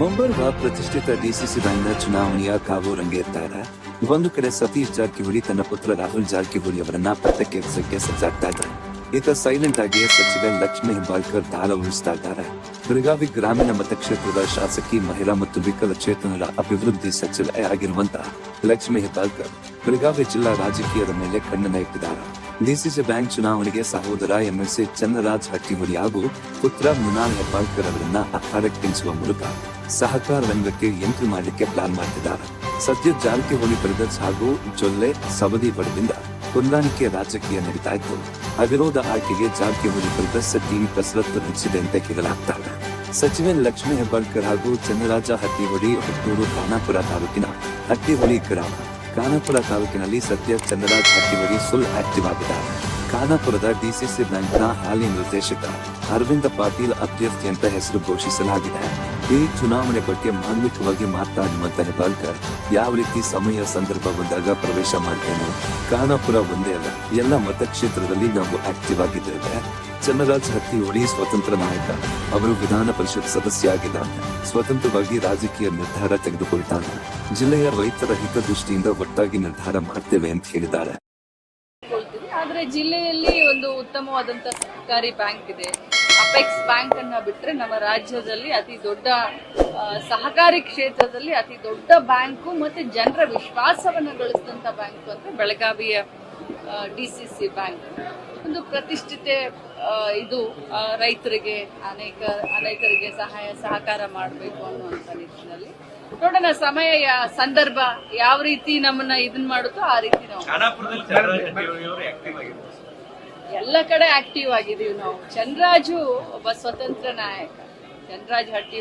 ಮುಂಬರುವ ಪ್ರತಿಷ್ಠಿತ ಡಿಸಿಸಿ ಬ್ಯಾಂಕ್ನ ಚುನಾವಣೆಯ ಕಾವು ರಂಗೇರ್ತಾರೆ ಒಂದು ಕಡೆ ಸತೀಶ್ ಜಾರಕಿಹೊಳಿ ತನ್ನ ಪುತ್ರ ರಾಹುಲ್ ಜಾರಕಿಹೊಳಿ ಅವರನ್ನ ಪಟ್ಟಕ್ಕೆ ಎಬ್ಸಕ್ಕೆ ಸಜ್ಜಾಗ್ತಾ ಇದ್ದಾರೆ. ಈತ ಸೈಲೆಂಟ್ ಆಗಿ ಸಚಿವ ಲಕ್ಷ್ಮಿ ಹೆಬ್ಬಾಳ್ಕರ್ ದಾಳ ಉಳಿಸ್ತಾ ಇದ್ದಾರೆ. ಬೆಳಗಾವಿ ಗ್ರಾಮೀಣ ಮತಕ್ಷೇತ್ರದ ಶಾಸಕಿ, ಮಹಿಳಾ ಮತ್ತು ವಿಕಲಚೇತನರ ಅಭಿವೃದ್ಧಿ ಸಚಿವೆ ಆಗಿರುವಂತ ಲಕ್ಷ್ಮಿ ಹೆಬ್ಬಾಳ್ಕರ್ ಬೆಳಗಾವಿ ಜಿಲ್ಲಾ ರಾಜಕೀಯದ ಮೇಲೆ ಕಣ್ಣನ್ನ ಇಟ್ಟಿದ್ದಾರೆ. ಡಿಸಿಸಿ ಬ್ಯಾಂಕ್ ಚುನಾವಣೆಗೆ ಸಹೋದರ ಎಂಎಸ್ಎ ಚಂದ್ರರಾಜ್ ಹಟ್ಟಿಮುರಿ ಹಾಗೂ ಪುತ್ರ ಮೃಣಾಲ್ ಹೆಬ್ಬಾಳ್ಕರ್ ಅವರನ್ನ ಅಖಾಡಕ್ಕಿಳಿಸುವ ಮೂಲಕ ಸಹಕಾರ ರಂಗಕ್ಕೆ ಎಂಟ್ರಿ ಮಾಡಲಿಕ್ಕೆ ಪ್ಲಾನ್ ಮಾಡಿದ್ದಾರೆ ಸದ್ಯ ಜಾರಕಿಹೊಳಿ ಬ್ರದರ್ಸ್ ಹಾಗೂ ಜೊಲ್ಲೆ ಸವದಿ ಬಡದಿಂದ ಹೊಂದಾಣಿಕೆ ರಾಜಕೀಯ ನಡೀತಾ ಇತ್ತು. ಅವಿರೋಧ ಆಯ್ಕೆಗೆ ಜಾರಕಿಹೊಳಿ ಬ್ರದರ್ಸ್ ಟೀಮ್ ಕಸರತ್ತು ನಡೆಸಿದೆ ಅಂತ ಹೇಳಲಾಗ್ತಾ ಇದೆ ಸಚಿವೆ ಲಕ್ಷ್ಮೀ ಹೆಬ್ಬಾಳ್ಕರ್ ಹಾಗೂ ಚನ್ನರಾಜ ಹಟ್ಟಿಹೊಳಿ ಹುಟ್ಟೂರು ಖಾನಾಪುರ ತಾಲೂಕಿನ ಹಟ್ಟಿಹೊಳಿ ಗ್ರಾಮ. ಖಾನಾಪುರ ತಾಲೂಕಿನಲ್ಲಿ ಸದ್ಯ ಚಂದ್ರರಾಜ್ ಹಟ್ಟಿವರಿ ಫುಲ್ ಆಕ್ಟಿವ್ ಆಗಿದ್ದಾರೆ ಖಾನಾಪುರದ ಡಿಸಿಸಿ ಬ್ಯಾಂಕ್ನ ಹಾಲಿ ನಿರ್ದೇಶಕ ಅರವಿಂದ ಪಾಟೀಲ್ ಅಭ್ಯರ್ಥಿ ಅಂತ ಹೆಸರು ಘೋಷಿಸಲಾಗಿದೆ. ಈ ಚುನಾವಣೆ ಬಗ್ಗೆ ಮಾನ್ವಿಕವಾಗಿ ಮಾತನಾಡುವಂತ ಹೆಬ್ಬಾಳ್ಕರ್ ಯಾವ ರೀತಿ ಸಮಯ ಸಂದರ್ಭ ಬಂದಾಗ ಪ್ರವೇಶ ಮಾಡ್ತೇನೆ? ಖಾನಾಪುರ ಒಂದೇ ಅಲ್ಲ, ಎಲ್ಲ ಮತಕ್ಷೇತ್ರದಲ್ಲಿ ನಾವು ಆಕ್ಟಿವ್ ಆಗಿದ್ದೇವೆ. ಚನ್ನರಾಜ್ ಹಟ್ಟಿಹೊಳಿ ಸ್ವತಂತ್ರ ನಾಯಕ. ಅವರು ವಿಧಾನ ಪರಿಷತ್ ಸದಸ್ಯ ಆಗಿದ್ದಾನೆ ಸ್ವತಂತ್ರವಾಗಿ ರಾಜಕೀಯ ನಿರ್ಧಾರ ತೆಗೆದುಕೊಳ್ತಾನೆ. ಜಿಲ್ಲೆಯ ರೈತರ ಹಿತದೃಷ್ಟಿಯಿಂದ ಒಟ್ಟಾಗಿ ನಿರ್ಧಾರ ಮಾಡ್ತೇವೆ ಅಂತ ಹೇಳಿದ್ದಾರೆ. ಆದ್ರೆ ಜಿಲ್ಲೆಯಲ್ಲಿ ಒಂದು ಉತ್ತಮವಾದಂತ ಸರ್ಕಾರಿ ಬ್ಯಾಂಕ್ ಇದೆ. ಅಪೆಕ್ಸ್ ಬ್ಯಾಂಕ್ ಅನ್ನ ಬಿಟ್ರೆ ನಮ್ಮ ರಾಜ್ಯದಲ್ಲಿ ಅತಿ ದೊಡ್ಡ ಸಹಕಾರಿ ಕ್ಷೇತ್ರದಲ್ಲಿ ಅತಿ ದೊಡ್ಡ ಬ್ಯಾಂಕು ಮತ್ತೆ ಜನರ ವಿಶ್ವಾಸವನ್ನು ಗಳಿಸಿದಂತ ಬ್ಯಾಂಕು ಅಂದ್ರೆ ಬೆಳಗಾವಿಯ ಡಿಸಿಸಿ ಬ್ಯಾಂಕ್. ಒಂದು ಪ್ರತಿಷ್ಠಿತೆ ಇದು ರೈತರಿಗೆ ಅನೇಕ ಅನೇಕರಿಗೆ ಸಹಾಯ ಸಹಕಾರ ಮಾಡಬೇಕು ಅನ್ನುವಂಥ ನಿಟ್ಟಿನಲ್ಲಿ. ನೋಡೋಣ ಸಮಯ ಸಂದರ್ಭ ಯಾವ ರೀತಿ ನಮ್ಮನ್ನ ಇದನ್ ಮಾಡುತ್ತೋ ಆ ರೀತಿ ನಾವು ಎಲ್ಲ ಕಡೆ ಆಕ್ಟಿವ್ ಆಗಿದೀವಿ ನಾವು. ಚಂದ್ರಾಜು ಒಬ್ಬ ಸ್ವತಂತ್ರ ನಾಯಕ. ಚಂದ್ರಾಜ್ ಹಟ್ಟಿ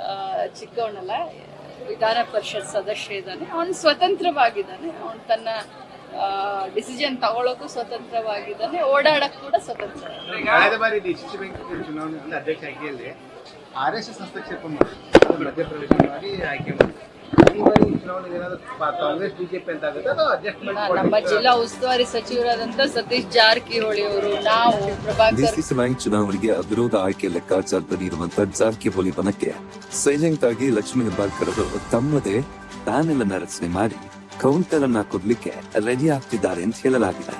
ಆ, ಚಿಕ್ಕವನಲ್ಲ ವಿಧಾನ ಪರಿಷತ್ ಸದಸ್ಯ ಇದ್ದಾನೆ. ಅವನು ಸ್ವತಂತ್ರವಾಗಿದ್ದಾನೆ. ಅವನು ತನ್ನ ಡಿಸಿಷನ್ ತಗೊಳ್ಳೋಕ್ಕೂ ಸ್ವತಂತ್ರವಾಗಿದ್ದಾನೆ ಓಡಾಡಕ್ ಕೂಡ ಸ್ವತಂತ್ರ. ಕಳೆದ ಬಾರಿ ಡಿಸಿಸಿ ಬ್ಯಾಂಕ್ ಚುನಾವಣೆ ಅಂದ್ರೆ ಅಧ್ಯಕ್ಷ ಆಯ್ಕೆಯಲ್ಲಿ ಆರ್ ಎಸ್ ಎಸ್ ಹಸ್ತಕ್ಷೇಪ ಮಾಡಿ ಮಧ್ಯಪ್ರವೇಶ ಮಾಡಿ ಆಯ್ಕೆ ಮಾಡಿ ಈ ಬಾರಿ ಚುನಾವಣೆಗೆ ಏನಾದ್ರು ಕಾಂಗ್ರೆಸ್ ಬಿಜೆಪಿ ಅಂತ ಆಗುತ್ತೆ ಅಥವಾ ಅಡ್ಜಸ್ಟ್ಮೆಂಟ್ ನಮ್ಮ ಜಿಲ್ಲಾ ಉಸ್ತುವಾರಿ ಸಚಿವರಾದಂತ ಸತೀಶ್ ಜಾರಕಿಹೊಳಿ ಅವರು ನಾವು ಪ್ರಭಾಕರ್ ಡಿಸಿಸಿ ಬ್ಯಾಂಕ್ ಚುನಾವಣೆಗೆ ಅವಿರೋಧ ಆಯ್ಕೆ ಲೆಕ್ಕಾಚಾರದಲ್ಲಿ ಇರುವಂತ ಜಾರಕಿಹೊಳಿ ಬನಕ್ಕೆ ಸೈಲೆಂಟ್ ಆಗಿ ಲಕ್ಷ್ಮೀ ಹೆಬ್ಬಾಳ್ಕರ್ ಅವರು ತಮ್ಮದೇ ಪ್ಯಾನೆಲ್ ಅನ್ನ ರಚನೆ ಮಾಡಿ ಕೌಂಟರ್ ಅನ್ನ ಕೊಡ್ಲಿಕ್ಕೆ ರೆಡಿ ಆಗ್ತಿದ್ದಾರೆ ಅಂತ ಹೇಳಲಾಗಿದೆ.